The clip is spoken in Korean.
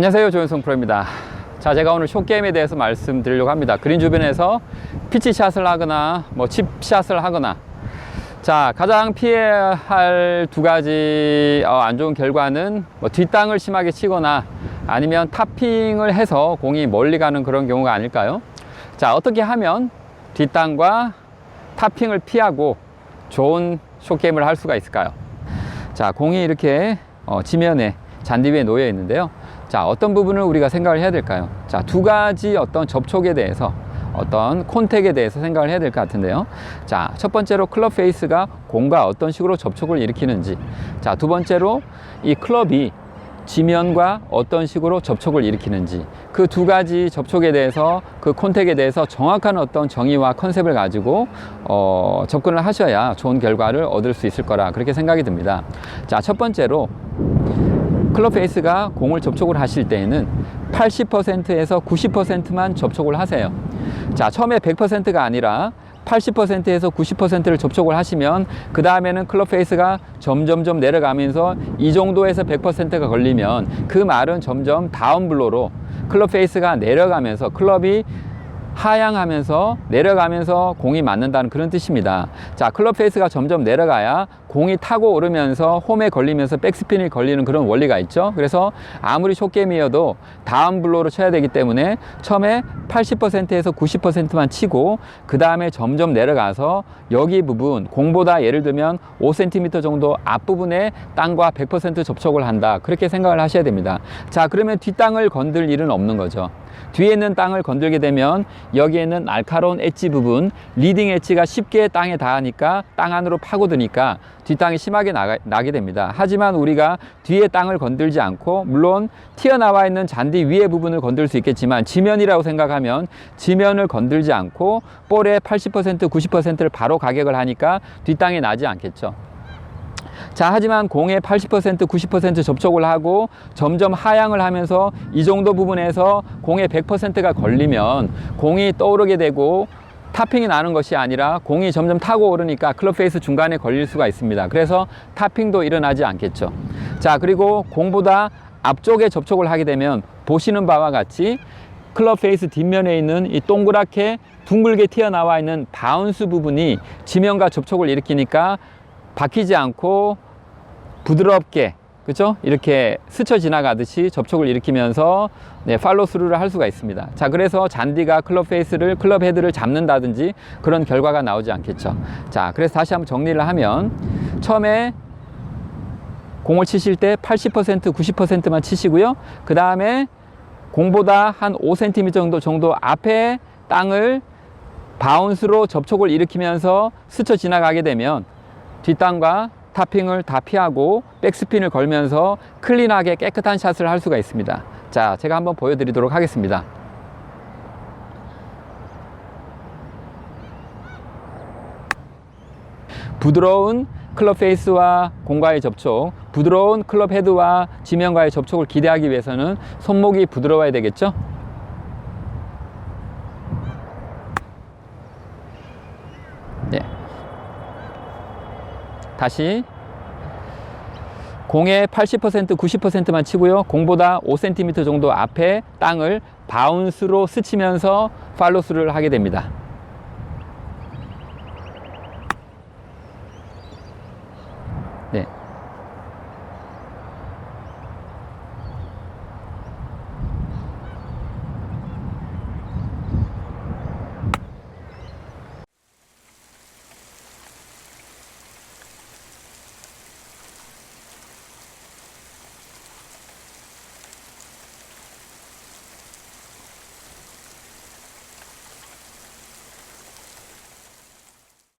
안녕하세요. 조현성 프로입니다. 자 제가 오늘 숏게임에 대해서 말씀드리려고 합니다. 그린 주변에서 피치샷을 하거나 뭐 칩샷을 하거나. 자 가장 피해야 할 두 가지 어, 안 좋은 결과는 뭐 뒷땅을 심하게 치거나 아니면 타핑을 해서 공이 멀리 가는 그런 경우가 아닐까요? 자 어떻게 하면 뒷땅과 타핑을 피하고 좋은 숏게임을 할 수가 있을까요? 자 공이 이렇게 어, 지면에 잔디 위에 놓여 있는데요 자 어떤 부분을 우리가 생각을 해야 될까요? 자 두 가지 어떤 접촉에 대해서 어떤 콘택에 대해서 생각을 해야 될 것 같은데요. 자 첫 번째로 클럽 페이스가 공과 어떤 식으로 접촉을 일으키는지. 자 두 번째로 이 클럽이 지면과 어떤 식으로 접촉을 일으키는지. 그 두 가지 접촉에 대해서 그 콘택에 대해서 정확한 어떤 정의와 컨셉을 가지고 어, 접근을 하셔야 좋은 결과를 얻을 수 있을 거라 그렇게 생각이 듭니다. 자, 첫 번째로 클럽 페이스가 공을 접촉을 하실 때에는 80%에서 90%만 접촉을 하세요. 자, 처음에 100%가 아니라 80%에서 90%를 접촉을 하시면 그 다음에는 클럽 페이스가 점점점 내려가면서 이 정도에서 100%가 걸리면 그 말은 점점 다운 블로로 클럽 페이스가 내려가면서 클럽이 하향하면서 내려가면서 공이 맞는다는 그런 뜻입니다. 자, 클럽 페이스가 점점 내려가야 공이 타고 오르면서 홈에 걸리면서 백스핀이 걸리는 그런 원리가 있죠. 그래서 아무리 숏게임이어도 다운 블로로 쳐야 되기 때문에 처음에 80%에서 90%만 치고 그 다음에 점점 내려가서 여기 부분 공보다 예를 들면 5cm 정도 앞부분에 땅과 100% 접촉을 한다. 그렇게 생각을 하셔야 됩니다. 자, 그러면 뒷땅을 건들 일은 없는 거죠. 뒤에 있는 땅을 건들게 되면 여기에 있는 날카로운 엣지 부분 리딩 엣지가 쉽게 땅에 닿으니까 땅 안으로 파고드니까 뒷땅이 심하게 나가, 나게 됩니다. 하지만 우리가 뒤에 땅을 건들지 않고 물론 튀어나와 있는 잔디 위에 부분을 건들 수 있겠지만 지면이라고 생각하면 지면을 건들지 않고 볼의 80% 90%를 바로 가격을 하니까 뒷땅이 나지 않겠죠 자, 하지만 공의 80% 90% 접촉을 하고 점점 하향을 하면서 이 정도 부분에서 공의 100%가 걸리면 공이 떠오르게 되고 타핑이 나는 것이 아니라 공이 점점 타고 오르니까 클럽 페이스 중간에 걸릴 수가 있습니다. 그래서 타핑도 일어나지 않겠죠. 자, 그리고 공보다 앞쪽에 접촉을 하게 되면 보시는 바와 같이 클럽 페이스 뒷면에 있는 이 동그랗게 둥글게 튀어나와 있는 바운스 부분이 지면과 접촉을 일으키니까 박히지 않고 부드럽게 그죠? 이렇게 스쳐 지나가듯이 접촉을 일으키면서 네, 팔로 스루를 할 수가 있습니다. 자, 그래서 잔디가 클럽 페이스를 클럽 헤드를 잡는다든지 그런 결과가 나오지 않겠죠. 자, 그래서 다시 한번 정리를 하면 처음에 공을 치실 때 80% 90%만 치시고요. 그 다음에 공보다 한 5cm 정도 정도 앞에 땅을 바운스로 접촉을 일으키면서 스쳐 지나가게 되면 뒷땅과 타핑을 다 피하고 백스핀을 걸면서 클린하게 깨끗한 샷을 할 수가 있습니다. 자, 제가 한번 보여드리도록 하겠습니다. 부드러운 클럽 페이스와 공과의 접촉, 부드러운 클럽 헤드와 지면과의 접촉을 기대하기 위해서는 손목이 부드러워야 되겠죠? 다시 공의 80% 90%만 치고요. 공보다 5cm 정도 앞에 땅을 바운스로 스치면서 팔로스를 하게 됩니다.